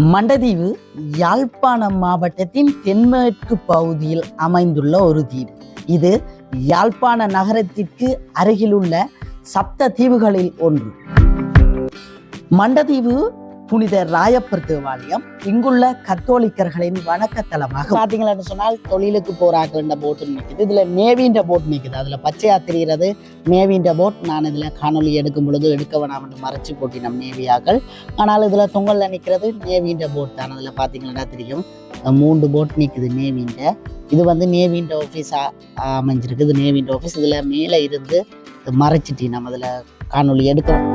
மண்டதீவு யாழ்ப்பாணம் மாவட்டத்தின் தென்மேற்கு பகுதியில் அமைந்துள்ள ஒரு தீவு. இது யாழ்ப்பாண நகரத்திற்கு அருகிலுள்ள சப்த தீவுகளில் ஒன்று. மண்டதீவு புனித ராயப்பர் தேவாலயம் இங்குள்ள கத்தோலிக்கர்களின் வணக்கத்தலமாக பார்த்தீங்கன்னு சொன்னால் தொழிலுக்கு போராட்ட போட்டு நிற்குது இதுல மேவின்ற போட் நிற்குது அதுல பச்சையா தெரிகிறது மேவின்ற போட் நான் இதுல காணொலி எடுக்கும் பொழுது எடுக்க வேணாம் என்று மறைச்சு போட்டின மேவியாக்கள் ஆனால் இதுல தொங்கல்ல நிற்கிறது நேவின்ற போட் தான். அதுல பார்த்தீங்கன்னா தெரியும். மூன்று போட் நிற்குது நேவின்ற இது வந்து நேவின்ற ஆஃபீஸ் அமைஞ்சிருக்கு இது நேவின்ற ஆஃபீஸ் இதுல மேலே இருந்து மறைச்சிட்டி நம்ம இதுல காணொலி எடுக்கிறோம்.